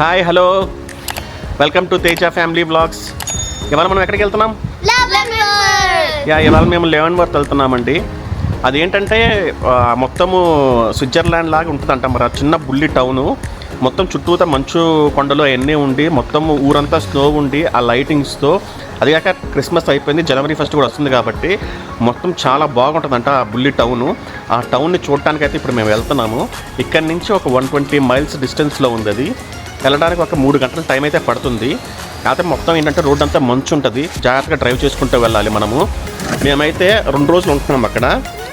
Hi hello. Welcome to Teja family blogs ఇవాళ మనం ఎక్కడికి వెళ్తున్నాం? యా ఇవాళ మేము లెవెన్ వర్త్ వెళ్తున్నామండి. అదేంటంటే మొత్తము స్విట్జర్లాండ్ లాగా ఉంటుందంట మరి ఆ చిన్న బుల్లి టౌను. మొత్తం చుట్టూతా మంచు కొండలు అవన్నీ ఉండి మొత్తం ఊరంతా స్నో ఉండి ఆ లైటింగ్స్తో. అది కాక క్రిస్మస్ అయిపోయింది జనవరి ఫస్ట్ కూడా వస్తుంది కాబట్టి మొత్తం చాలా బాగుంటుందంట ఆ బుల్లి టౌను. ఆ టౌన్ని చూడటానికి అయితే ఇప్పుడు మేము వెళ్తున్నాము. ఇక్కడి నుంచి ఒక వన్ ట్వంటీ మైల్స్ డిస్టెన్స్లో ఉంది అది. వెళ్ళడానికి ఒక మూడు గంటల టైం అయితే పడుతుంది. కాకపోతే మొత్తం ఏంటంటే రోడ్ అంతా మంచు ఉంటుంది. జాగ్రత్తగా డ్రైవ్ చేసుకుంటూ వెళ్ళాలి మనము. మేమైతే రెండు రోజులు ఉంటున్నాం అక్కడ.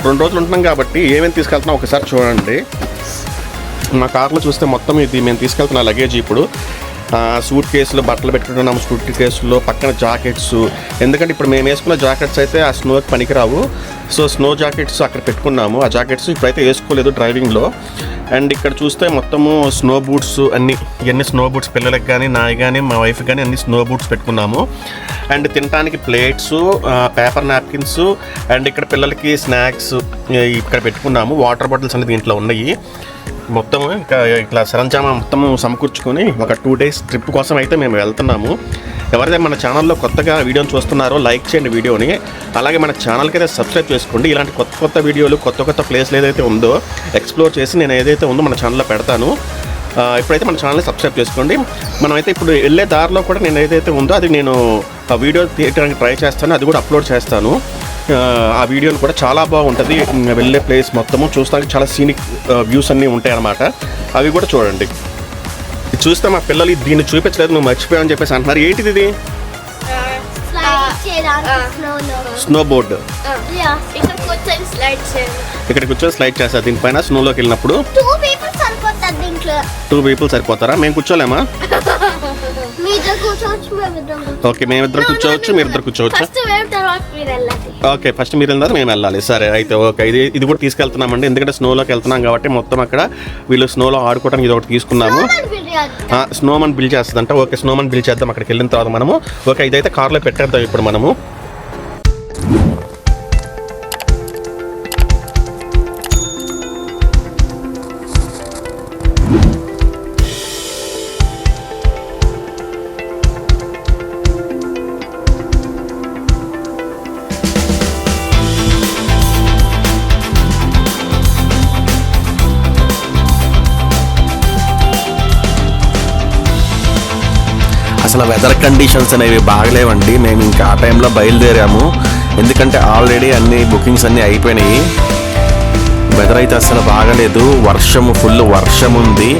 రెండు రోజులు ఉంటున్నాం కాబట్టి ఏమేమి తీసుకెళ్తున్నాం ఒకసారి చూడండి. మా కార్లో చూస్తే మొత్తం ఇది మేము తీసుకెళ్తున్న లగేజ్ ఇప్పుడు. సూట్ కేసులో బట్టలు పెట్టుకుంటున్నాము సూట్ కేసులో పక్కన జాకెట్స్. ఎందుకంటే ఇప్పుడు మేము వేసుకున్న జాకెట్స్ అయితే ఆ స్నోకి పనికిరావు. సో స్నో జాకెట్స్ అక్కడ పెట్టుకున్నాము. ఆ జాకెట్స్ ఇప్పుడైతే వేసుకోలేదు డ్రైవింగ్లో. అండ్ ఇక్కడ చూస్తే మొత్తము స్నో బూట్స్ అన్ని ఇవన్నీ స్నో బూట్స్ పిల్లలకి కానీ నాయి కానీ మా వైఫ్ కానీ అన్ని స్నో బూట్స్ పెట్టుకున్నాము. అండ్ తినడానికి ప్లేట్స్ పేపర్ నాప్కిన్స్ అండ్ ఇక్కడ పిల్లలకి స్నాక్స్ ఇక్కడ పెట్టుకున్నాము. వాటర్ బాటిల్స్ అనేది దీంట్లో ఉన్నాయి. మొత్తం ఇంకా ఇట్లా సరంజామా మొత్తం సమకూర్చుకొని ఒక టూ డేస్ ట్రిప్ కోసం అయితే మేము వెళ్తున్నాము. ఎవరైతే మన ఛానల్లో కొత్తగా వీడియోని చూస్తున్నారో లైక్ చేయండి వీడియోని అలాగే మన ఛానల్కి అయితే సబ్స్క్రైబ్ చేసుకోండి. ఇలాంటి కొత్త కొత్త వీడియోలు కొత్త కొత్త ప్లేస్లు ఏదైతే ఉందో ఎక్స్ప్లోర్ చేసి నేను ఏదైతే ఉందో మన ఛానల్లో పెడతాను. ఇప్పుడైతే మన ఛానల్ని సబ్స్క్రైబ్ చేసుకోండి. మనమైతే ఇప్పుడు వెళ్ళే దారిలో కూడా నేను ఏదైతే ఉందో అది నేను ఆ వీడియో తీయడానికి ట్రై చేస్తాను. అది కూడా అప్లోడ్ చేస్తాను. ఆ, వీడియోలు కూడా చాలా బాగుంటుంది. వెళ్ళే ప్లేస్ మొత్తము చూస్తానికి చాలా సీనిక్ వ్యూస్ అన్నీ ఉంటాయి అన్నమాట అవి కూడా చూడండి. చూస్తే మా పిల్లలు దీన్ని చూపించలేదు నువ్వు మర్చిపోయావని చెప్పేసి అంటున్నారు. ఏంటిది ఇది? స్నో బోర్డ్ ఇక్కడికి వచ్చి స్లైడ్ చేస్తారు. దీనిపైన స్నోలోకి వెళ్ళినప్పుడు టూ పీపుల్ సరిపోతారా? మేము కూర్చోలేమా? ఇద్దరు కూర్చోవచ్చు మేము ఇద్దరం ఓకే మేమిద్దరు కూర్చోవచ్చు. కూర్చోవచ్చు. మీరు వెళ్ళండి. ఓకే ఫస్ట్ మీరు వెళ్ళారు మేము వెళ్ళాలి. సరే అయితే ఓకే ఇది ఇది కూడా తీసుకెళ్తున్నామండి. ఎందుకంటే స్నోలోకి వెళ్తున్నాం కాబట్టి మొత్తం అక్కడ వీళ్ళు స్నోలో ఆడుకోవడానికి ఇది ఒకటి తీసుకున్నాము. స్నోమన్ బిల్ చేస్తుందంట. ఓకే స్నోమన్ బిల్ చేద్దాం. అక్కడికి వెళ్ళిన తర్వాత మనము ఓకే ఇదైతే కార్లో పెట్టేద్దాం ఇప్పుడు మనము. వెదర్ కండిషన్స్ అనేవి బాగలేవండి. మేము ఇంకా ఆ టైంలో బయలుదేరాము. ఎందుకంటే ఆల్రెడీ అన్ని బుకింగ్స్ అన్నీ అయిపోయినాయి. వెదర్ అయితే అసలు బాగలేదు. వర్షము ఫుల్ వర్షం ఉంది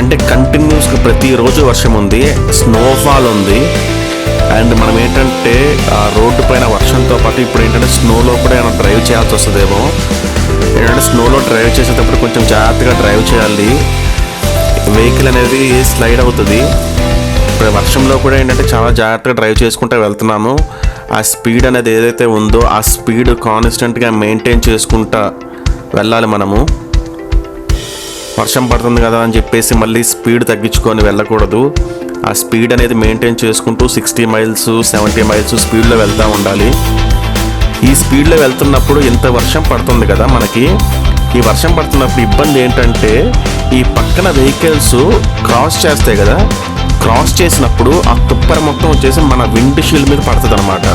అంటే కంటిన్యూస్గా ప్రతిరోజు వర్షం ఉంది స్నోఫాల్ ఉంది. అండ్ మనం ఏంటంటే ఆ రోడ్డు పైన వర్షంతో పాటు ఇప్పుడు ఏంటంటే స్నోలో కూడా ఏమైనా డ్రైవ్ చేయాల్సి వస్తుందేమో. ఏంటంటే స్నోలో డ్రైవ్ చేసేటప్పుడు కొంచెం జాగ్రత్తగా డ్రైవ్ చేయాలి. వెహికల్ అనేది స్లైడ్ అవుతుంది. ఇప్పుడు వర్షంలో కూడా ఏంటంటే చాలా జాగ్రత్తగా డ్రైవ్ చేసుకుంటూ వెళ్తున్నాము. ఆ స్పీడ్ అనేది ఏదైతే ఉందో ఆ స్పీడ్ కాన్స్టెంట్గా మెయింటైన్ చేసుకుంటా వెళ్ళాలి మనము. వర్షం పడుతుంది కదా అని చెప్పేసి మళ్ళీ స్పీడ్ తగ్గించుకొని వెళ్ళకూడదు. ఆ స్పీడ్ అనేది మెయింటైన్ చేసుకుంటూ సిక్స్టీ మైల్స్ సెవెంటీ మైల్స్ స్పీడ్లో వెళ్తూ ఉండాలి. ఈ స్పీడ్లో వెళ్తున్నప్పుడు ఇంత వర్షం పడుతుంది కదా మనకి. ఈ వర్షం పడుతున్నప్పుడు ఇబ్బంది ఏంటంటే ఈ పక్కన వెహికల్స్ క్రాస్ చేస్తాయి కదా. క్రాస్ చేసినప్పుడు ఆ తుప్పర మొత్తం వచ్చేసి మన విండ్ షీల్డ్ మీద పడుతుంది అనమాట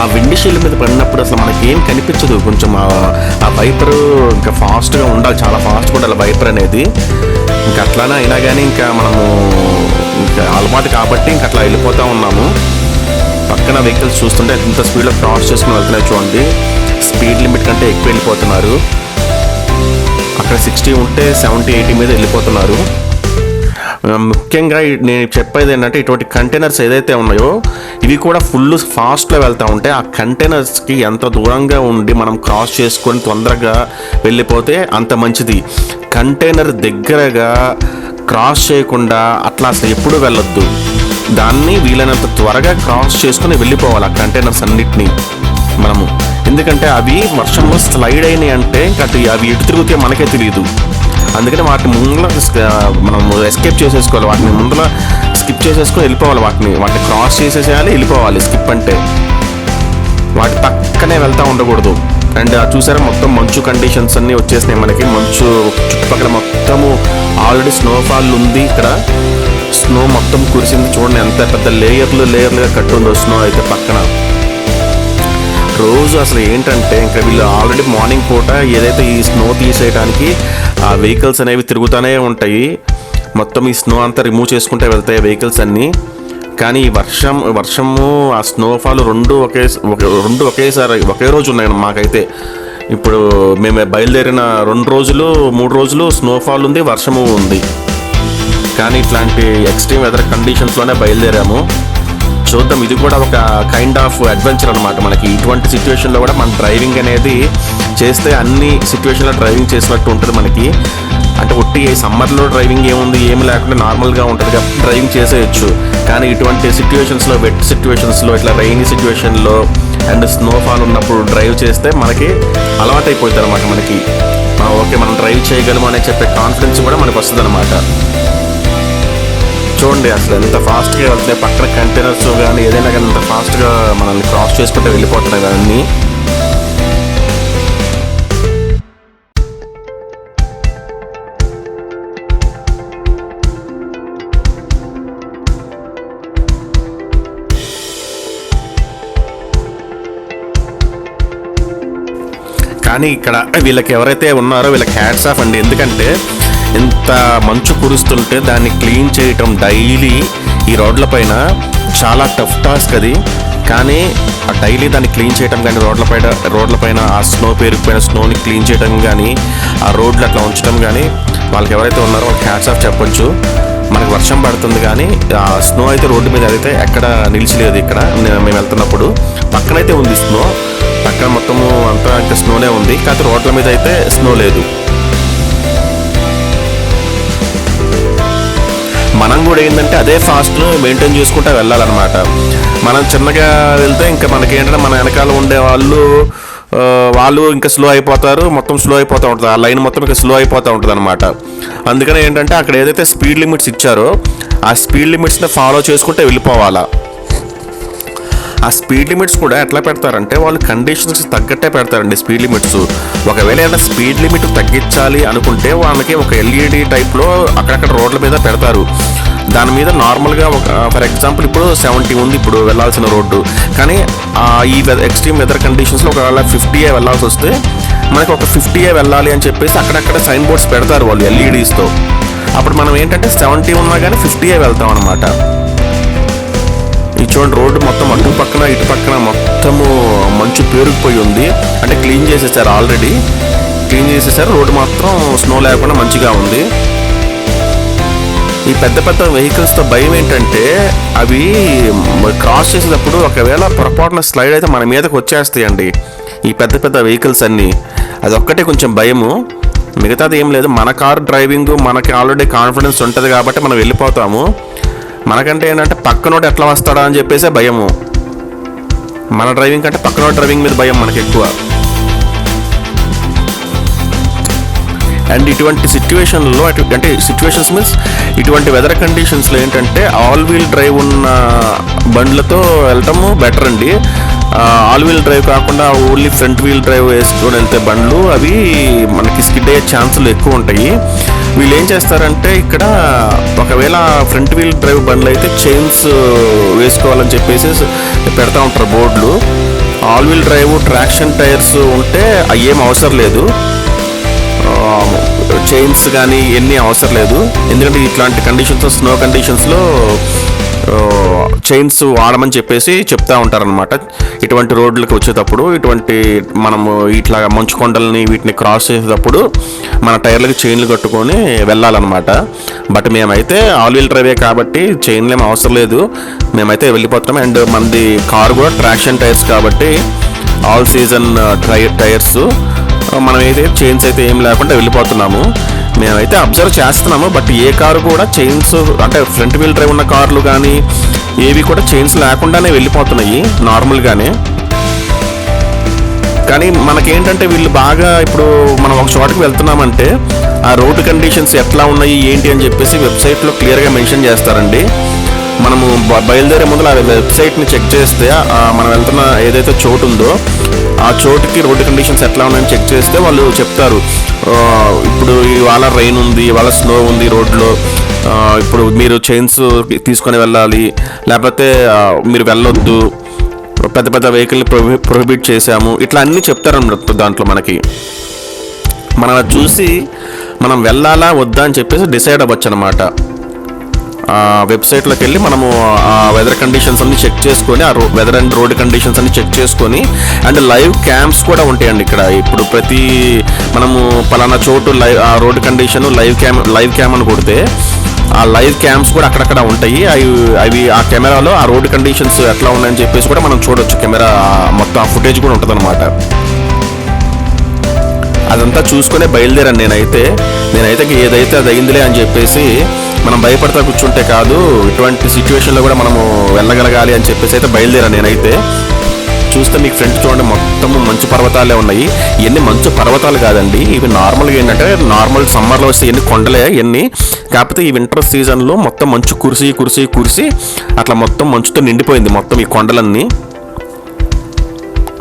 ఆ విండ్ షీల్డ్ మీద పడినప్పుడు అసలు మనకి ఏం కనిపించదు. కొంచెం ఆ- వైపర్ ఇంకా ఫాస్ట్గా ఉండాలి. చాలా ఫాస్ట్గా ఉండాలి వైపర్ అనేది. ఇంకా అట్లానే అయినా కానీ ఇంకా మనము ఇంకా అలవాటు కాబట్టి ఇంకా అట్లా వెళ్ళిపోతూ ఉన్నాము. పక్కన వెహికల్స్ చూస్తుంటే ఇంత స్పీడ్లో క్రాస్ చేసుకుని వెళ్తున్నాయి చూడండి. స్పీడ్ లిమిట్ కంటే ఎక్కువ వెళ్ళిపోతున్నారు. అక్కడ సిక్స్టీ ఉంటే సెవెంటీ ఎయిటీ మీద వెళ్ళిపోతున్నారు. ముఖ్యంగా నేను చెప్పేది ఏంటంటే ఇటువంటి కంటైనర్స్ ఏదైతే ఉన్నాయో ఇవి కూడా ఫుల్ ఫాస్ట్లో వెళ్తూ ఉంటే ఆ కంటైనర్స్కి ఎంత దూరంగా ఉండి మనం క్రాస్ చేసుకొని తొందరగా వెళ్ళిపోతే అంత మంచిది. కంటైనర్ దగ్గరగా క్రాస్ చేయకుండా అట్లా అసలు ఎప్పుడు వెళ్ళొద్దు. దాన్ని వీలైనంత త్వరగా క్రాస్ చేసుకుని వెళ్ళిపోవాలి ఆ కంటైనర్స్ అన్నిటినీ మనము. ఎందుకంటే అవి వర్షంలో స్లైడ్ అయినాయి అంటే ఇంకా అటు అవి ఎటు తిరుగుతే మనకే తెలియదు. అందుకని వాటిని ముందులో మనం ఎస్కేప్ చేసేసుకోవాలి. వాటిని ముందులో స్కిప్ చేసేసుకొని వెళ్ళిపోవాలి. వాటిని వాటిని క్రాస్ చేసేసేయాలి వెళ్ళిపోవాలి. స్కిప్ అంటే వాటి పక్కనే వెళ్తూ ఉండకూడదు. అండ్ ఆ చూసారా మొత్తం మంచు కండిషన్స్ అన్నీ వచ్చేసినాయి మనకి. మంచు చుట్టుపక్కల మొత్తము ఆల్రెడీ స్నోఫాల్ ఉంది. ఇక్కడ స్నో మొత్తం కురిసింది. చూడండి ఎంత పెద్ద లేయర్లు లేయర్లుగా కట్టుందో స్నో అయితే పక్కన. రోజు అసలు ఏంటంటే ఇంకా వీళ్ళు ఆల్రెడీ మార్నింగ్ పూట ఏదైతే ఈ స్నో తీసేయడానికి ఆ వెహికల్స్ అనేవి తిరుగుతూనే ఉంటాయి. మొత్తం ఈ స్నో అంతా రిమూవ్ చేసుకుంటే వెళ్తాయి వెహికల్స్ అన్నీ. కానీ ఈ వర్షం వర్షము ఆ స్నోఫాల్ రెండు ఒకే రెండు ఒకేసారి ఒకే రోజు ఉన్నాయి మాకైతే. ఇప్పుడు మేము బయలుదేరిన రెండు రోజులు మూడు రోజులు స్నోఫాల్ ఉంది వర్షము ఉంది. కానీ ఇట్లాంటి ఎక్స్ట్రీమ్ వెదర్ కండిషన్స్లోనే బయలుదేరాము. చూద్దాం. ఇది కూడా ఒక కైండ్ ఆఫ్ అడ్వెంచర్ అనమాట మనకి. ఇటువంటి సిచ్యువేషన్లో కూడా మన డ్రైవింగ్ అనేది చేస్తే అన్ని సిచ్యువేషన్లో డ్రైవింగ్ చేసినట్టు ఉంటుంది మనకి. అంటే ఒట్టి సమ్మర్లో డ్రైవింగ్ ఏముంది ఏమి లేకుండా నార్మల్గా ఉంటుంది కాబట్టి డ్రైవింగ్ చేసేయచ్చు. కానీ ఇటువంటి సిచ్యువేషన్స్లో వెట్ సిచ్యువేషన్స్లో ఇట్లా రైనీ సిచ్యువేషన్లో అండ్ స్నోఫాల్ ఉన్నప్పుడు డ్రైవ్ చేస్తే మనకి అలవాటైపోతుంది అనమాట మనకి ఓకే మనం డ్రైవ్ చేయగలము అనే చెప్పే కాన్ఫిడెన్స్ కూడా మనకు వస్తుంది అనమాట చూడండి అసలు ఎంత ఫాస్ట్గా వెళ్తున్నాయి పక్కన కంటైనర్స్ కానీ ఏదైనా కానీ ఎంత ఫాస్ట్గా మనల్ని క్రాస్ చేసుకుంటే వెళ్ళిపోతున్నాయి కానీ కానీ ఇక్కడ వీళ్ళకి ఎవరైతే ఉన్నారో వీళ్ళకి హ్యాట్స్ ఆఫ్ అండి. ఎందుకంటే ఇంత మంచు కురుస్తుంటే దాన్ని క్లీన్ చేయటం డైలీ ఈ రోడ్ల పైన చాలా టఫ్ టాస్క్ అది. కానీ ఆ డైలీ దాన్ని క్లీన్ చేయటం కానీ రోడ్ల పైన రోడ్ల పైన ఆ స్నో పేరుకుపోయిన స్నోని క్లీన్ చేయటం కానీ ఆ రోడ్లు అట్లా ఉంచడం కానీ వాళ్ళకి ఎవరైతే ఉన్నారో వాళ్ళకి హ్యాట్స్ ఆఫ్ చెప్పొచ్చు. మనకి వర్షం పడుతుంది కానీ ఆ స్నో అయితే రోడ్డు మీద అయితే ఎక్కడ నిలిచలేదు ఇక్కడ. మేము వెళ్తున్నప్పుడు పక్కనైతే ఉంది స్నో. పక్కన మొత్తము అంతా ఇంకా స్నోనే ఉంది. కాకపోతే రోడ్ల మీద అయితే స్నో లేదు. మనం కూడా ఏంటంటే అదే ఫాస్ట్ను మెయింటైన్ చేసుకుంటూ వెళ్ళాలన్నమాట. మనం చిన్నగా వెళ్తే ఇంకా మనకి ఏంటంటే మన వెనకాల ఉండే వాళ్ళు వాళ్ళు ఇంకా స్లో అయిపోతారు మొత్తం స్లో అయిపోతూ ఉంటుంది. ఆ లైన్ మొత్తం ఇంకా స్లో అయిపోతూ ఉంటుంది అనమాట అందుకనే ఏంటంటే అక్కడ ఏదైతే స్పీడ్ లిమిట్స్ ఇచ్చారో ఆ స్పీడ్ లిమిట్స్ని ఫాలో చేసుకుంటే వెళ్ళిపోవాలా. ఆ స్పీడ్ లిమిట్స్ కూడా ఎట్లా పెడతారంటే వాళ్ళు కండిషన్స్ తగ్గట్టే పెడతారండి స్పీడ్ లిమిట్స్ ఒకవేళ ఏదైనా స్పీడ్ లిమిట్ తగ్గించాలి అనుకుంటే వాళ్ళకి ఒక ఎల్ఈడి టైప్లో అక్కడక్కడ రోడ్ల మీద పెడతారు. దాని మీద నార్మల్గా ఒక ఫర్ ఎగ్జాంపుల్ ఇప్పుడు సెవెంటీ ఉంది ఇప్పుడు వెళ్ళాల్సిన రోడ్డు. కానీ ఈ ఎక్స్ట్రీమ్ వెదర్ కండిషన్స్లో ఒకవేళ ఫిఫ్టీయే వెళ్ళాల్సి వస్తే మనకి ఒక ఫిఫ్టీయే వెళ్ళాలి అని చెప్పేసి అక్కడక్కడ సైన్ బోర్డ్స్ పెడతారు వాళ్ళు ఎల్ఈడీస్తో అప్పుడు మనం ఏంటంటే సెవెంటీ ఉన్నా కానీ ఫిఫ్టీయే వెళ్తాం అనమాట చూడండి రోడ్డు మొత్తం అటు పక్కన ఇటు పక్కన మొత్తము మంచు పేరుకుపోయి ఉంది. అంటే క్లీన్ చేసేసారు ఆల్రెడీ. క్లీన్ చేసేసారు రోడ్డు మాత్రం స్నో లేకుండా మంచిగా ఉంది. ఈ పెద్ద పెద్ద వెహికల్స్తో భయం ఏంటంటే అవి క్రాస్ చేసేటప్పుడు ఒకవేళ పొరపాటున స్లైడ్ అయితే మన మీదకి వచ్చేస్తాయండి. ఈ పెద్ద పెద్ద వెహికల్స్ అన్నీ. అదొక్కటే కొంచెం భయము. మిగతాది ఏం లేదు మన కార్ డ్రైవింగ్ మనకి ఆల్రెడీ కాన్ఫిడెన్స్ ఉంటుంది కాబట్టి మనం వెళ్ళిపోతాము. మనకంటే ఏంటంటే పక్కనోటి ఎట్లా వస్తాడా అని చెప్పేసే భయము. మన డ్రైవింగ్ కంటే పక్కనోడు డ్రైవింగ్ మీద భయం మనకి ఎక్కువ అండ్ ఇటువంటి సిచ్యువేషన్లో అటు అంటే సిచ్యువేషన్స్ మీన్స్ ఇటువంటి వెదర్ కండిషన్స్లో ఏంటంటే ఆల్ వీల్ డ్రైవ్ ఉన్న బండ్లతో వెళ్ళటము బెటర్ అండి. ఆల్ వీల్ డ్రైవ్ కాకుండా ఓన్లీ ఫ్రంట్ వీల్ డ్రైవ్ వేసుకొని వెళ్తే బండ్లు అవి మనకి స్కిడ్ అయ్యే ఛాన్సులు ఎక్కువ ఉంటాయి. వీళ్ళు ఏం చేస్తారంటే ఇక్కడ ఒకవేళ ఫ్రంట్ వీల్ డ్రైవ్ బండ్లు అయితే చైన్స్ వేసుకోవాలని చెప్పేసి పెడతా ఉంటారు బోర్డులు. All wheel drive traction tyres ఉంటే అవి ఏం అవసరం లేదు. చైన్స్ కానీ ఎన్ని అవసరం లేదు. ఎందుకంటే ఇట్లాంటి కండిషన్స్ స్నో కండిషన్స్లో చైన్స్ వాడమని చెప్పేసి చెప్తా ఉంటారనమాట ఇటువంటి రోడ్లకు వచ్చేటప్పుడు ఇటువంటి మనము ఇట్లా మంచు కొండలని వీటిని క్రాస్ చేసేటప్పుడు మన టైర్లకు చైన్లు కట్టుకొని వెళ్ళాలన్నమాట. బట్ మేమైతే ఆల్ వీల్ డ్రైవే కాబట్టి చైన్లు ఏం అవసరం లేదు. మేమైతే వెళ్ళిపోతున్నాం అండ్ మనది కార్ కూడా ట్రాక్షన్ టైర్స్ కాబట్టి ఆల్ సీజన్ టైర్ టైర్స్ మనం అయితే చైన్స్ అయితే ఏం లేకుండా వెళ్ళిపోతున్నాము. మేమైతే అబ్జర్వ్ చేస్తున్నాము బట్ ఏ కారు కూడా చైన్స్ అంటే ఫ్రంట్ వీల్ డ్రైవ్ ఉన్న కార్లు కానీ ఏవి కూడా చైన్స్ లేకుండానే వెళ్ళిపోతున్నాయి నార్మల్గానే కానీ మనకేంటంటే వీళ్ళు బాగా ఇప్పుడు మనం ఒక చోటకి వెళ్తున్నామంటే ఆ రోడ్డు కండిషన్స్ ఎట్లా ఉన్నాయి ఏంటి అని చెప్పేసి వెబ్సైట్లో క్లియర్గా మెన్షన్ చేస్తారండి. మనము బయలుదేరే ముందు ఆ వెబ్సైట్ని చెక్ చేస్తే మనం వెళ్తున్న ఏదైతే చోటు ఉందో ఆ చోటుకి రోడ్డు కండిషన్స్ ఎట్లా ఉన్నాయని చెక్ చేస్తే వాళ్ళు చెప్తారు. ఇప్పుడు ఇవాళ రెయిన్ ఉంది ఇవాళ స్నో ఉంది రోడ్లో ఇప్పుడు మీరు చైన్స్ తీసుకొని వెళ్ళాలి లేకపోతే మీరు వెళ్ళొద్దు పెద్ద పెద్ద వెహికల్ని ప్రొహి ప్రొహిబిట్ చేశాము ఇట్లా అన్నీ చెప్తారన్నమాట దాంట్లో మనకి. మనం చూసి మనం వెళ్ళాలా వద్దా అని చెప్పేసి డిసైడ్ అవ్వచ్చు అనమాట వెబ్సైట్లోకి వెళ్ళి మనము ఆ వెదర్ కండిషన్స్ అన్ని చెక్ చేసుకొని ఆ వెదర్ అండ్ రోడ్ కండిషన్స్ అన్ని చెక్ చేసుకొని అండ్ లైవ్ క్యాంప్స్ కూడా ఉంటాయండి ఇక్కడ. ఇప్పుడు ప్రతి మనము పలానా చోటు లైవ్ ఆ road condition live cam live cam అని కొడితే ఆ లైవ్ క్యాంప్స్ కూడా అక్కడక్కడ ఉంటాయి. అవి అవి ఆ కెమెరాలో ఆ రోడ్ కండిషన్స్ ఎట్లా ఉన్నాయని చెప్పేసి కూడా మనం చూడొచ్చు. కెమెరా మొత్తం ఆ ఫుటేజ్ కూడా ఉంటుంది అదంతా చూసుకునే బయలుదేరాను నేనైతే. నేనైతే ఏదైతే అది అయిందిలే అని చెప్పేసి మనం భయపడతా కూర్చుంటే కాదు ఇటువంటి సిచ్యువేషన్లో కూడా మనము వెళ్ళగలగాలి అని చెప్పేసి అయితే బయలుదేరాను నేనైతే. చూస్తే మీకు ఫ్రంట్ చూడండి మొత్తం మంచు పర్వతాలే ఉన్నాయి. ఇవన్నీ మంచు పర్వతాలు కాదండి ఇవి నార్మల్గా ఏంటంటే నార్మల్ సమ్మర్లో వస్తే ఎన్ని కొండలే ఎన్ని. కాకపోతే ఈ వింటర్ సీజన్లో మొత్తం మంచు కురిసి కురిసి కురిసి అట్లా మొత్తం మంచుతో నిండిపోయింది మొత్తం ఈ కొండలన్నీ.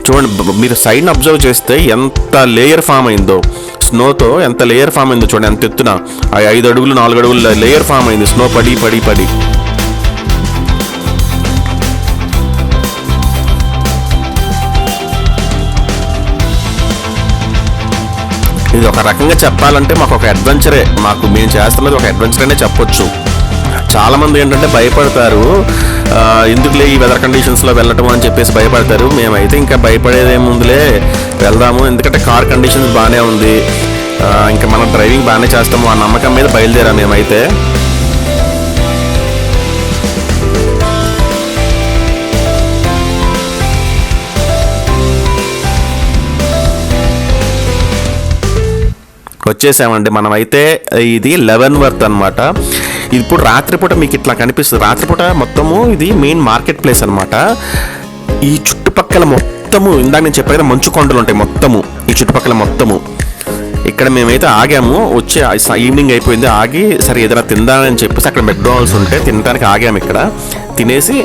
చూడండి మీరు సైడ్ అబ్జర్వ్ చేస్తే ఎంత లేయర్ ఫామ్ అయిందో. స్నోతో ఎంత లేయర్ ఫామ్ అయిందో చూడండి ఎంత ఎత్తున. ఆ ఐదు అడుగులు నాలుగు అడుగులు లేయర్ ఫామ్ అయింది. స్నో పడి పడి పడి. ఇది ఒక రకంగా చెప్పాలంటే మాకు ఒక అడ్వెంచరే మాకు మేము చేస్తున్నది ఒక అడ్వెంచర్ అనే చెప్పొచ్చు. చాలామంది ఏంటంటే భయపడతారు. ఎందుకులే ఈ వెదర్ కండిషన్స్లో వెళ్ళటం అని చెప్పేసి భయపడతారు. మేమైతే ఇంకా భయపడేదే ముందులే వెళ్దాము. ఎందుకంటే కార్ కండిషన్స్ బాగానే ఉంది. ఇంకా మనం డ్రైవింగ్ బాగానే చేస్తాము ఆ నమ్మకం మీద బయలుదేరాం మేమైతే. వచ్చేసామండి. మనమైతే ఇది లెవెన్ వర్త్ అనమాట ఇప్పుడు రాత్రిపూట మీకు ఇట్లా కనిపిస్తుంది. రాత్రిపూట మొత్తము ఇది మెయిన్ మార్కెట్ ప్లేస్ అనమాట ఈ చుట్టుపక్కల మొత్తము ఇందాక నేను చెప్పాను కదా మంచు కొండలు ఉంటాయి మొత్తము. ఈ చుట్టుపక్కల మొత్తము. ఇక్కడ మేమైతే ఆగాము వచ్చి ఈవినింగ్ అయిపోయింది ఆగి సరే ఏదైనా తిందామని చెప్పేసి అక్కడ మెక్డోనాల్డ్స్ ఉంటే తినడానికి ఆగాము ఇక్కడ. తినేసి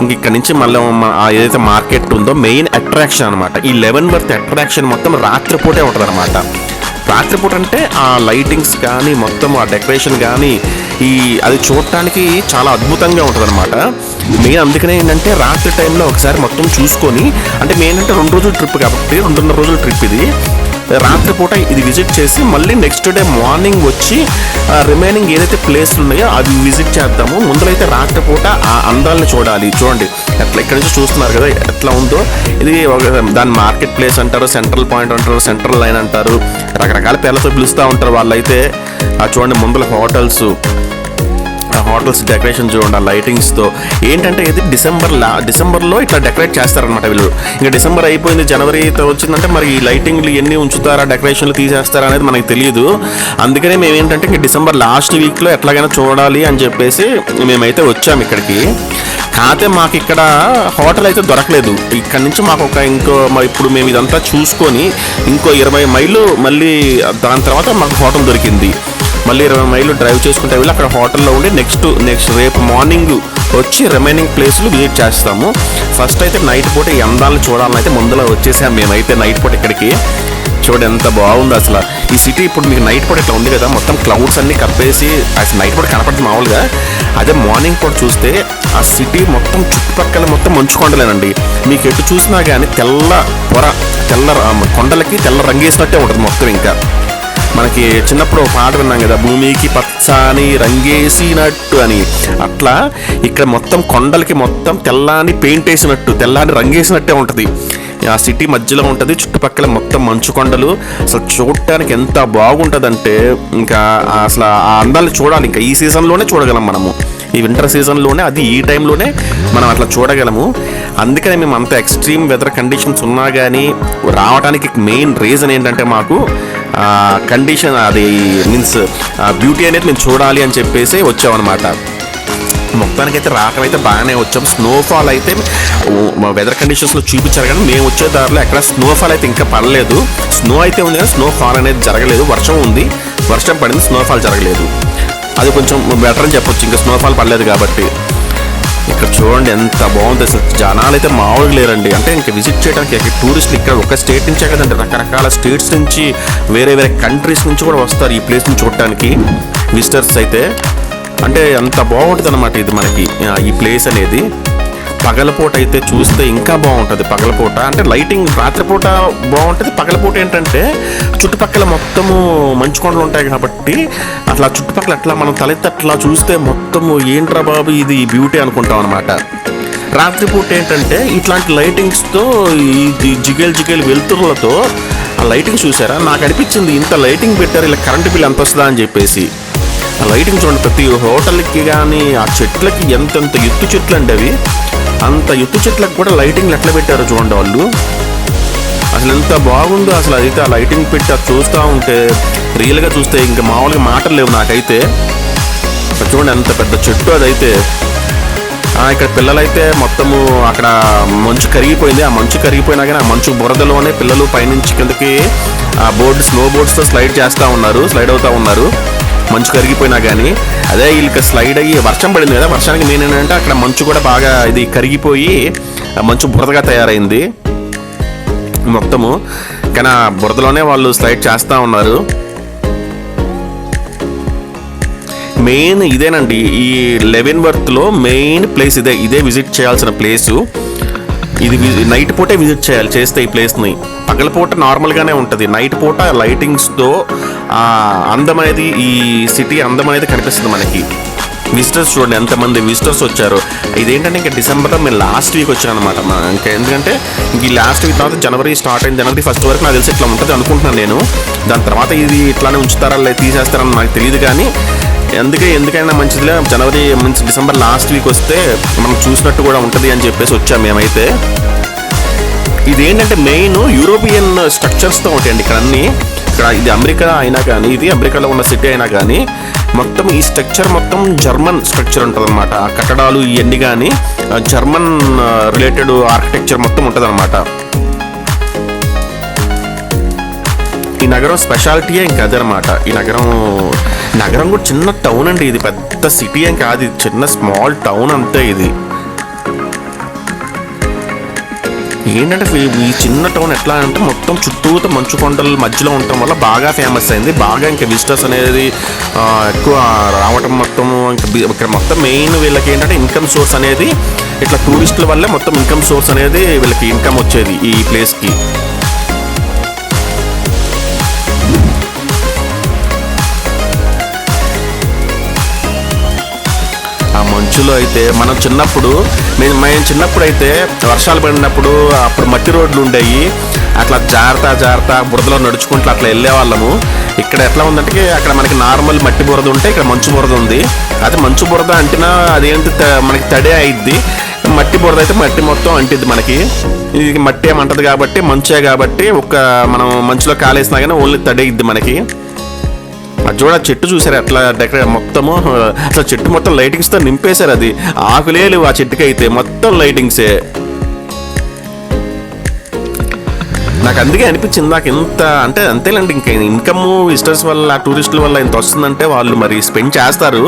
ఇంక ఇక్కడ నుంచి మళ్ళీ ఏదైతే మార్కెట్ ఉందో మెయిన్ అట్రాక్షన్ అనమాట ఈ లెవెన్ వర్త్ అట్రాక్షన్ మొత్తం రాత్రిపూటే ఉంటుంది అనమాట రాత్రిపూట అంటే ఆ లైటింగ్స్ కానీ మొత్తం ఆ డెకరేషన్ కానీ ఈ అది చూడటానికి చాలా అద్భుతంగా ఉంటుంది అనమాట మెయిన్ అందుకనే ఏంటంటే రాత్రి టైంలో ఒకసారి మొత్తం చూసుకొని అంటే మెయిన్ అంటే రెండు రోజుల ట్రిప్ కాబట్టి రెండున్నర రోజుల ట్రిప్ ఇది. రాత్రిపూట ఇది విజిట్ చేసి మళ్ళీ నెక్స్ట్ డే మార్నింగ్ వచ్చి రిమైనింగ్ ఏదైతే ప్లేస్లు ఉన్నాయో అవి విజిట్ చేద్దాము. ముందులైతే రాత్రిపూట ఆ అందాలను చూడాలి. చూడండి ఎట్లా ఇక్కడ నుంచి చూస్తున్నారు కదా ఎట్లా ఉందో. ఇది ఒక దాని మార్కెట్ ప్లేస్ అంటారు సెంట్రల్ పాయింట్ అంటారు సెంట్రల్ లైన్ అంటారు. రకరకాల పేర్లతో పిలుస్తూ ఉంటారు వాళ్ళైతే. ఆ చూడండి ముందుల హోటల్స్ హోటల్స్ డెకరేషన్ చూడండి ఆ లైటింగ్స్తో ఏంటంటే ఇది డిసెంబర్ లా డిసెంబర్లో ఇట్లా డెకరేట్ చేస్తారనమాట వీళ్ళు. ఇంకా డిసెంబర్ అయిపోయింది జనవరితో వచ్చిందంటే మరి ఈ లైటింగ్లు ఎన్ని ఉంచుతారా డెకరేషన్లు తీసేస్తారా అనేది మనకి తెలియదు అందుకనే మేము ఏంటంటే ఇంకా డిసెంబర్ లాస్ట్ వీక్లో ఎట్లాగైనా చూడాలి అని చెప్పేసి మేమైతే వచ్చాము ఇక్కడికి. కాకపోతే మాకు ఇక్కడ హోటల్ అయితే దొరకలేదు. ఇక్కడ నుంచి మాకు ఒక ఇంకో మ- ఇప్పుడు మేము ఇదంతా చూసుకొని ఇంకో ఇరవై మైళ్ళు మళ్ళీ దాని తర్వాత మాకు హోటల్ దొరికింది. మళ్ళీ ఇరవై మైళ్ళు డ్రైవ్ చేసుకుంటే వెళ్ళి అక్కడ హోటల్లో ఉండి నెక్స్ట్ నెక్స్ట్ రేపు మార్నింగ్ వచ్చి రిమైనింగ్ ప్లేస్లు విజిట్ చేస్తాము. ఫస్ట్ అయితే నైట్ పూట ఈ అందాలను చూడాలని అయితే ముందులో వచ్చేసాం మేమైతే నైట్ పూట ఇక్కడికి చూడండి ఎంత బాగుంది అసలు. ఈ సిటీ ఇప్పుడు మీకు నైట్ పూట ఇట్లా ఉంది కదా మొత్తం క్లౌడ్స్ అన్నీ కప్పేసి అసలు నైట్ పూట కనపడుతుంది మామూలుగా. అదే మార్నింగ్ పూట చూస్తే ఆ సిటీ మొత్తం చుట్టుపక్కల మొత్తం మంచు కొండలేనండి. మీకు ఎటు చూసినా కానీ తెల్ల పొర తెల్ల కొండలకి తెల్ల రంగేసినట్టే ఉంటుంది మొత్తం ఇంకా. మనకి చిన్నప్పుడు ఒక పాట విన్నాం కదా భూమికి పచ్చని రంగేసినట్టు అని. అట్లా ఇక్కడ మొత్తం కొండలకి మొత్తం తెల్లాని పెయింట్ వేసినట్టు తెల్లాని రంగేసినట్టే ఉంటుంది. ఆ సిటీ మధ్యలో ఉంటుంది చుట్టుపక్కల మొత్తం మంచు కొండలు. అసలు చూడటానికి ఎంత బాగుంటుందంటే ఇంకా అసలు ఆ అందాలు చూడాలి. ఇంకా ఈ సీజన్లోనే చూడగలం మనము. ఈ వింటర్ సీజన్లోనే అది ఈ టైంలోనే మనం అట్లా చూడగలము. అందుకనే మేము అంత ఎక్స్ట్రీమ్ వెదర్ కండిషన్స్ ఉన్నా కానీ రావడానికి మెయిన్ రీజన్ ఏంటంటే మాకు కండిషన్ అది మీన్స్ బ్యూటీ అనేది మేము చూడాలి అని చెప్పేసి వచ్చామన్నమాట. మొత్తానికైతే రావటం అయితే బాగానే వచ్చాం. స్నోఫాల్ అయితే వెదర్ కండిషన్స్లో చూపించారు కానీ మేము వచ్చే దారిలో ఎక్కడ స్నోఫాల్ అయితే ఇంకా పడలేదు. స్నో అయితే ఉంది కానీ స్నోఫాల్ అనేది జరగలేదు. వర్షం ఉంది. వర్షం పడింది స్నోఫాల్ జరగలేదు. అది కొంచెం బెటర్ అని చెప్పొచ్చు. ఇంకా స్నోఫాల్ పడలేదు కాబట్టి. ఇక్కడ చూడండి ఎంత బాగుంది అసలు. జనాలు అయితే మామూలుగా లేరండి. అంటే ఇంకా విజిట్ చేయడానికి టూరిస్టులు ఇక్కడ ఒక స్టేట్ నుంచే కదండి. రకరకాల స్టేట్స్ నుంచి వేరే వేరే కంట్రీస్ నుంచి కూడా వస్తారు ఈ ప్లేస్ని చూడటానికి. విజిటర్స్ అయితే. అంటే అంత బాగుంటుంది అనమాట ఇది మనకి. ఈ ప్లేస్ అనేది. పగలపూట అయితే చూస్తే ఇంకా బాగుంటుంది పగలపూట. అంటే లైటింగ్ రాత్రిపూట బాగుంటుంది. పగలపూట ఏంటంటే చుట్టుపక్కల మొత్తము మంచు కొండలు ఉంటాయి కాబట్టి అట్లా చుట్టుపక్కల అట్లా మనం తలెత్తి అట్లా చూస్తే మొత్తము ఏంట్రా బాబు ఇది బ్యూటీ అనుకుంటాం అనమాట రాత్రిపూట ఏంటంటే ఇట్లాంటి లైటింగ్స్తో ఈ జిగేల్ జిగేల్ వెలుతురులతో ఆ లైటింగ్ చూసారా? నాకు అనిపించింది ఇంత లైటింగ్ పెట్టారు ఇలా కరెంటు బిల్ ఎంత వస్తుందా అని చెప్పేసి. ఆ లైటింగ్ చూడండి ప్రతి హోటల్కి కానీ ఆ చెట్లకి ఎంతెంత ఎత్తు చెట్లు అండి అవి. అంత ఎత్తు చెట్లకు కూడా లైటింగ్ ఎట్లా పెట్టారో చూడండి వాళ్ళు. అసలు ఎంత బాగుందో అసలు అదైతే ఆ లైటింగ్ పెట్టి అది చూస్తూ ఉంటే రియల్గా చూస్తే ఇంకా మామూలుగా మాటలు లేవు నాకైతే. చూడండి ఎంత పెద్ద చెట్టు అదైతే. ఇక్కడ పిల్లలైతే మొత్తము అక్కడ మంచు కరిగిపోయింది. ఆ మంచు కరిగిపోయినా కానీ ఆ మంచు బురదలోనే పిల్లలు పైనుంచి కిందకి ఆ బోర్డు స్నో బోర్డ్స్తో స్లైడ్ చేస్తూ ఉన్నారు స్లైడ్ అవుతూ ఉన్నారు. మంచు కరిగిపోయినా కానీ అదే వీళ్ళకి స్లైడ్ అయ్యి వర్షం పడింది కదా వర్షానికి మెయిన్ ఏంటంటే అక్కడ మంచు కూడా బాగా ఇది కరిగిపోయి మంచు బురదగా తయారైంది. మొత్తము. కానీ ఆ బురదలోనే వాళ్ళు స్లైడ్ చేస్తూ ఉన్నారు. మెయిన్ ఇదేనండి. ఈ లెవెన్ వర్త్లో మెయిన్ ప్లేస్ ఇదే. ఇదే విజిట్ చేయాల్సిన ప్లేసు. ఇది నైట్ పూటే విజిట్ చేయాలి చేస్తే ఈ ప్లేస్ని. పగలపూట నార్మల్గానే ఉంటుంది. నైట్ పూట లైటింగ్స్తో అందమైనది అందం ఈ సిటీ అందం కనిపిస్తుంది మనకి. విజిటర్స్ చూడండి ఎంతమంది విజిటర్స్ వచ్చారు. ఇదేంటంటే ఇంకా డిసెంబర్లో మేము లాస్ట్ వీక్ వచ్చాను అనమాట ఇంకా ఎందుకంటే ఈ లాస్ట్ వీక్ తర్వాత జనవరి స్టార్ట్ అయిన జనవరి ఫస్ట్ వరకు నాకు తెలిసి ఇట్లా ఉంటుంది అనుకుంటున్నాను నేను. దాని తర్వాత ఇది ఇట్లానే ఉంచుతారా లేదా తీసేస్తారని నాకు తెలియదు కానీ అందుకే ఎందుకైనా మంచిదిలే. జనవరి మంచి డిసెంబర్ లాస్ట్ వీక్ వస్తే మనం చూసినట్టు కూడా ఉంటుంది అని చెప్పేసి వచ్చాం మేమైతే. ఇది ఏంటంటే మెయిన్ యూరోపియన్ స్ట్రక్చర్స్తో ఉంటాయండి ఇక్కడ అన్ని. ఇక్కడ ఇది అమెరికా అయినా కానీ ఇది అమెరికాలో ఉన్న సిటీ అయినా కానీ మొత్తం ఈ స్ట్రక్చర్ మొత్తం జర్మన్ స్ట్రక్చర్ ఉంటుంది అనమాట ఆ కట్టడాలు ఇవన్నీ కానీ జర్మన్ రిలేటెడ్ ఆర్కిటెక్చర్ మొత్తం ఉంటుంది అనమాట ఈ నగరం స్పెషాలిటీయే ఇంకా అదనమాట ఈ నగరం నగరం కూడా చిన్న టౌన్ అండి ఇది. పెద్ద సిటీ ఏం కాదు. ఇది చిన్న స్మాల్ టౌన్ అంతే ఇది. ఏంటంటే ఈ- చిన్న టౌన్ ఎట్లా అంటే మొత్తం చుట్టూతో మంచు కొండల మధ్యలో ఉండటం వల్ల బాగా ఫేమస్ అయింది. బాగా ఇంకా విజిటర్స్ అనేది ఎక్కువ రావటం మొత్తం ఇంకా ఇక్కడ మొత్తం మెయిన్ వీళ్ళకి ఏంటంటే ఇన్కమ్ సోర్స్ అనేది ఇట్లా టూరిస్టుల వల్లే మొత్తం ఇన్కమ్ సోర్స్ అనేది వీళ్ళకి ఇన్కమ్ వచ్చేది ఈ ప్లేస్కి ఆ అయితే మనం చిన్నప్పుడు మేము మేము చిన్నప్పుడు అయితే వర్షాలు పడినప్పుడు అప్పుడు మట్టి రోడ్లు ఉండేవి అట్లా జాగ్రత్త జాగ్రత్త బురదలో నడుచుకుంటూ అట్లా వెళ్ళేవాళ్ళము. ఇక్కడ ఎట్లా ఉందంటే అక్కడ మనకి నార్మల్ మట్టి బురద ఉంటే ఇక్కడ మంచు బురద ఉంది. అయితే మంచు బురద అంటినా అదేంటి త- మనకి తడే అయిద్ది. మట్టి బురద అయితే మట్టి మొత్తం అంటిద్ది మనకి. ఇది మట్టి ఏమంటది కాబట్టి మంచే కాబట్టి ఒక మనం మంచులో కాలేసినా కానీ ఓన్లీ తడేయిద్ది మనకి. అది చూడ చెట్టు చూసారు? అట్లా డెకరేట్ మొత్తము అసలు చెట్టు మొత్తం లైటింగ్స్తో నింపేశారు అది. ఆకులే లేవు ఆ చెట్టుకి అయితే మొత్తం లైటింగ్సే నాకు అందుకే అనిపించింది నాకు ఇంత అంటే అంతేలేండి ఇంకా ఇన్కమ్ విజిటర్స్ వల్ల టూరిస్టుల వల్ల ఇంత వస్తుందంటే వాళ్ళు మరి స్పెండ్ చేస్తారు.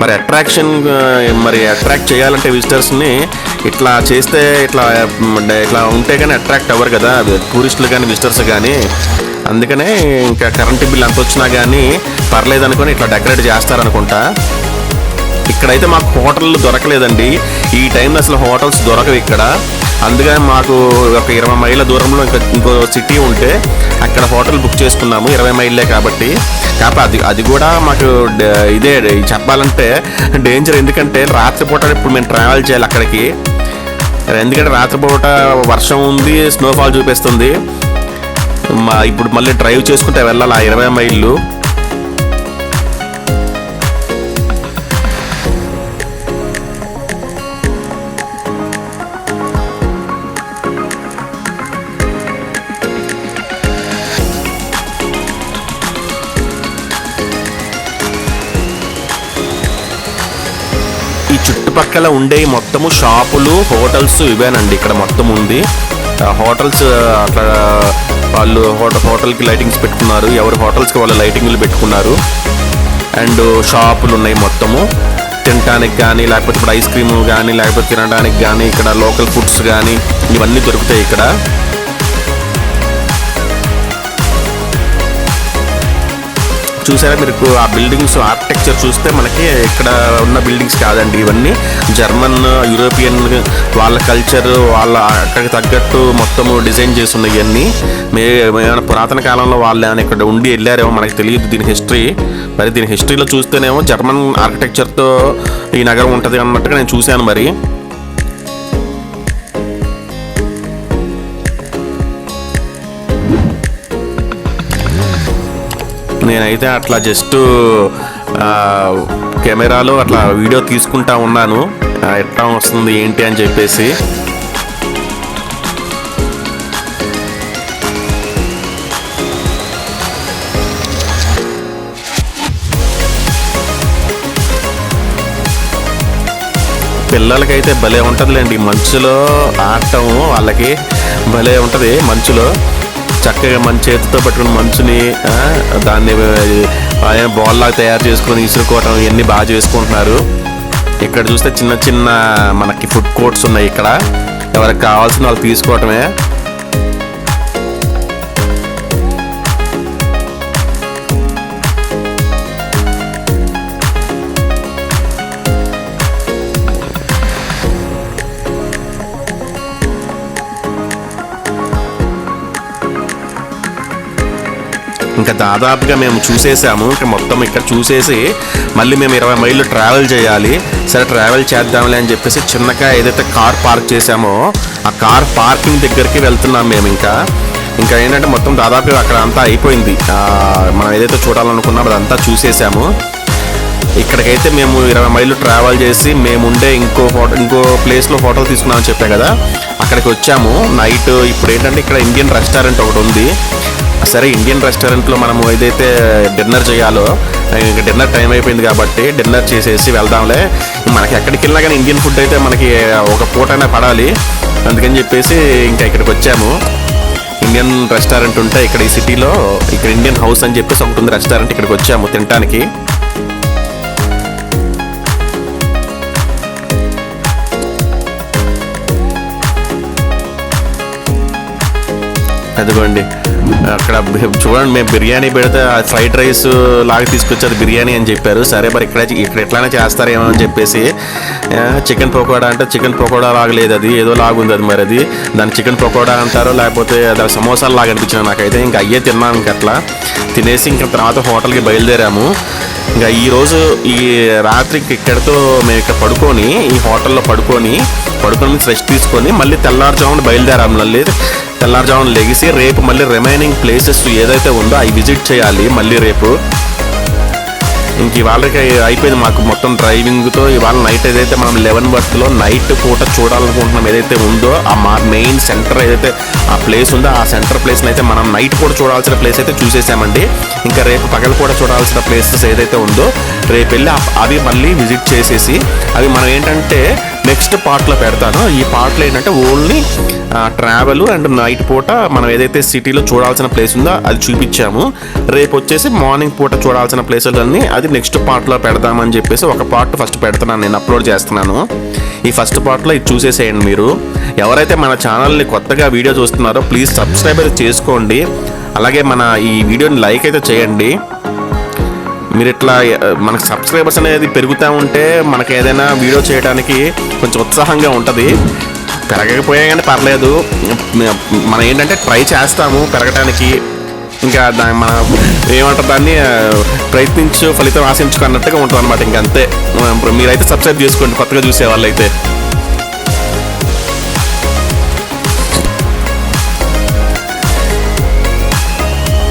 మరి అట్రాక్షన్ మరి అట్రాక్ట్ చేయాలంటే విజిటర్స్ని ఇట్లా చేస్తే ఇట్లా ఇట్లా ఉంటే కానీ అట్రాక్ట్ అవ్వరు కదా. టూరిస్టులు కానీ విజిటర్స్ కానీ అందుకనే ఇంకా కరెంటు బిల్ ఎంత వచ్చినా కానీ పర్లేదు అనుకొని ఇట్లా డెకరేట్ చేస్తారనుకుంటా. ఇక్కడైతే మాకు హోటళ్ళు దొరకలేదండి. ఈ టైంలో అసలు హోటల్స్ దొరకవు ఇక్కడ. అందుకని మాకు ఒక ఇరవై మైళ్ళ దూరంలో ఇంకా ఇంకో సిటీ ఉంటే అక్కడ హోటల్ బుక్ చేసుకున్నాము. ఇరవై మైళ్ళే కాబట్టి. కాకపోతే అది అది కూడా మాకు ఇదే చెప్పాలంటే డేంజర్ ఎందుకంటే రాత్రిపూట ఇప్పుడు మేము ట్రావెల్ చేయాలి అక్కడికి. ఎందుకంటే రాత్రిపూట వర్షం ఉంది స్నోఫాల్ చూపిస్తుంది. మా ఇప్పుడు మళ్ళీ డ్రైవ్ చేసుకుంటే వెళ్ళాలి? ఆ ఇరవై మైళ్ళు. ఈ చుట్టుపక్కల ఉండే మొత్తము షాపులు హోటల్స్ ఇవేనండి. ఇక్కడ మొత్తం ఉంది. హోటల్స్ అట్లా వాళ్ళు హోటల్ హోటల్కి లైటింగ్స్ పెట్టుకున్నారు. ఎవరు హోటల్స్కి వాళ్ళ లైటింగ్లు పెట్టుకున్నారు. అండ్ షాపులు ఉన్నాయి మొత్తము. తినడానికి కానీ లేకపోతే ఇప్పుడు ఐస్ క్రీమ్ కానీ లేకపోతే తినడానికి కానీ ఇక్కడ లోకల్ ఫుడ్స్ కానీ ఇవన్నీ దొరుకుతాయి ఇక్కడ. చూసారా మీరు ఆ బిల్డింగ్స్ ఆర్కిటెక్చర్ చూస్తే మనకి ఇక్కడ ఉన్న బిల్డింగ్స్ కాదండి ఇవన్నీ. జర్మన్ యూరోపియన్ వాళ్ళ కల్చర్ వాళ్ళ అక్కడికి తగ్గట్టు మొత్తం డిజైన్ చేసి ఇవన్నీ. మే ఏమైనా పురాతన కాలంలో వాళ్ళు ఏమైనా ఇక్కడ ఉండి వెళ్ళారేమో మనకి తెలియదు దీని హిస్టరీ మరి దీని హిస్టరీలో చూస్తేనేమో జర్మన్ ఆర్కిటెక్చర్తో ఈ నగరం ఉంటుంది అన్నట్టుగా నేను చూశాను మరి. నేనైతే అట్లా జస్ట్ కెమెరాలో అట్లా వీడియో తీసుకుంటా ఉన్నాను. ఎట్లా వస్తుంది ఏంటి అని చెప్పేసి. పిల్లలకైతే భలే ఉంటుందిలేండి. మంచులో ఆడటం వాళ్ళకి భలే ఉంటుంది మంచులో. చక్కగా మన చేతితో పట్టుకుని మంచుని ఆ, దాన్ని బాల్ లాగా తయారు చేసుకొని ఇసురుకోవటం ఇవన్నీ బాగా చేసుకుంటున్నారు. ఇక్కడ చూస్తే చిన్న చిన్న మనకి ఫుడ్ కోర్ట్స్ ఉన్నాయి ఇక్కడ. ఎవరికి కావాల్సిన వాళ్ళు తీసుకోవటమే. ఇంకా దాదాపుగా మేము చూసేసాము. ఇంకా మొత్తం ఇక్కడ చూసేసి మళ్ళీ మేము ఇరవై మైళ్ళు ట్రావెల్ చేయాలి. సరే ట్రావెల్ చేద్దాంలే అని చెప్పేసి చిన్నగా ఏదైతే కార్ పార్క్ చేసామో ఆ కార్ పార్కింగ్ దగ్గరికి వెళ్తున్నాం మేము ఇంకా. ఇంకా ఏంటంటే మొత్తం దాదాపుగా అక్కడ అంతా అయిపోయింది. మనం ఏదైతే చూడాలనుకున్నామో అదంతా చూసేసాము. ఇక్కడికైతే మేము ఇరవై మైళ్ళు ట్రావెల్ చేసి మేము ఉండే ఇంకో ఫోటో ఇంకో ప్లేస్లో ఫోటోలు తీసుకున్నామని చెప్పా కదా. అక్కడికి వచ్చాము. నైట్ ఇప్పుడు ఏంటంటే ఇక్కడ ఇండియన్ రెస్టారెంట్ ఒకటి ఉంది. సరే ఇండియన్ రెస్టారెంట్లో మనము ఏదైతే డిన్నర్ చేయాలో ఇంకా డిన్నర్ టైం అయిపోయింది కాబట్టి డిన్నర్ చేసేసి వెళ్దాంలే. మనకి ఎక్కడికి వెళ్ళినా కానీ ఇండియన్ ఫుడ్ అయితే మనకి ఒక పూటైనా పడాలి. అందుకని చెప్పేసి ఇంకా ఇక్కడికి వచ్చాము. ఇండియన్ రెస్టారెంట్ ఉంటే ఇక్కడ ఈ సిటీలో ఇక్కడ ఇండియన్ హౌస్ అని చెప్పేసి ఒకటి ఉంది రెస్టారెంట్ ఇక్కడికి వచ్చాము తినడానికి అదిగోండి. అక్కడ చూడండి మేము బిర్యానీ పెడితే ఆ ఫ్రైడ్ రైస్ లాగా తీసుకొచ్చారు బిర్యానీ అని చెప్పారు. సరే మరి ఇక్కడ ఇక్కడ ఎట్లానే చేస్తారేమో అని చెప్పేసి చికెన్ పకోడా అంటే చికెన్ పకోడా లాగలేదు అది ఏదో లాగా ఉంది అది మరి అది. దాన్ని చికెన్ పకోడా అంటారు లేకపోతే దాని సమోసాలు లాగా అనిపించింది నాకైతే. ఇంకా అయ్యే తిన్నాను ఇంక అట్లా. తినేసి ఇంకా తర్వాత హోటల్కి బయలుదేరాము. ఇంకా ఈరోజు ఈ రాత్రికి ఇక్కడితో మేము ఇక్కడ పడుకొని ఈ హోటల్లో పడుకొని పడుకొని రెస్ట్ తీసుకొని మళ్ళీ తెల్లారుజామున బయలుదేరాము మళ్ళీ తెల్లారుజామున లెగిసి రేపు మళ్ళీ రిమైనింగ్ ప్లేసెస్ ఏదైతే ఉందో అవి విజిట్ చేయాలి మళ్ళీ రేపు. ఇంక ఇవాళకి అయిపోయింది మాకు మొత్తం డ్రైవింగ్తో ఇవాళ నైట్ ఏదైతే మనం లెవెన్ వర్త్లో నైట్ పూట చూడాలనుకుంటున్నాం ఏదైతే ఉందో ఆ మా మెయిన్ సెంటర్ ఏదైతే ఆ ప్లేస్ ఉందో ఆ సెంటర్ ప్లేస్ని అయితే మనం నైట్ కూడా చూడాల్సిన ప్లేస్ అయితే చూసేసామండి. ఇంకా రేపు పగల కూడా చూడాల్సిన ప్లేసెస్ ఏదైతే ఉందో రేపు వెళ్ళి అవి మళ్ళీ విజిట్ చేసేసి అవి మనం ఏంటంటే నెక్స్ట్ పార్ట్లో పెడతాను. ఈ పార్ట్లో ఏంటంటే ఓన్లీ ట్రావెల్ అండ్ నైట్ పూట మనం ఏదైతే సిటీలో చూడాల్సిన ప్లేస్ ఉందో అది చూపించాము. రేపు వచ్చేసి మార్నింగ్ పూట చూడాల్సిన ప్లేసులన్నీ అది నెక్స్ట్ పార్ట్లో పెడదామని చెప్పేసి ఒక పార్ట్ ఫస్ట్ పెడుతున్నాను నేను అప్లోడ్ చేస్తున్నాను. ఈ ఫస్ట్ పార్ట్లో ఇది చూసేసేయండి మీరు. ఎవరైతే మన ఛానల్ని కొత్తగా వీడియో చూస్తున్నారో ప్లీజ్ సబ్స్క్రైబ్ అయితే చేసుకోండి. అలాగే మన ఈ వీడియోని లైక్ అయితే చేయండి. మీరు ఇట్లా మనకు సబ్స్క్రైబర్స్ అనేది పెరుగుతూ ఉంటే మనకి ఏదైనా వీడియో చేయడానికి కొంచెం ఉత్సాహంగా ఉంటుంది. పెరగకపోయా కానీ పర్లేదు. మనం ఏంటంటే ట్రై చేస్తాము పెరగటానికి. ఇంకా దా మన ఏమంటారు దాన్ని ప్రయత్నించు ఫలితం ఆశించుకు అన్నట్టుగా ఉంటుంది అనమాట ఇంకంతే మీరైతే సబ్స్క్రైబ్ చేసుకోండి కొత్తగా చూసే వాళ్ళైతే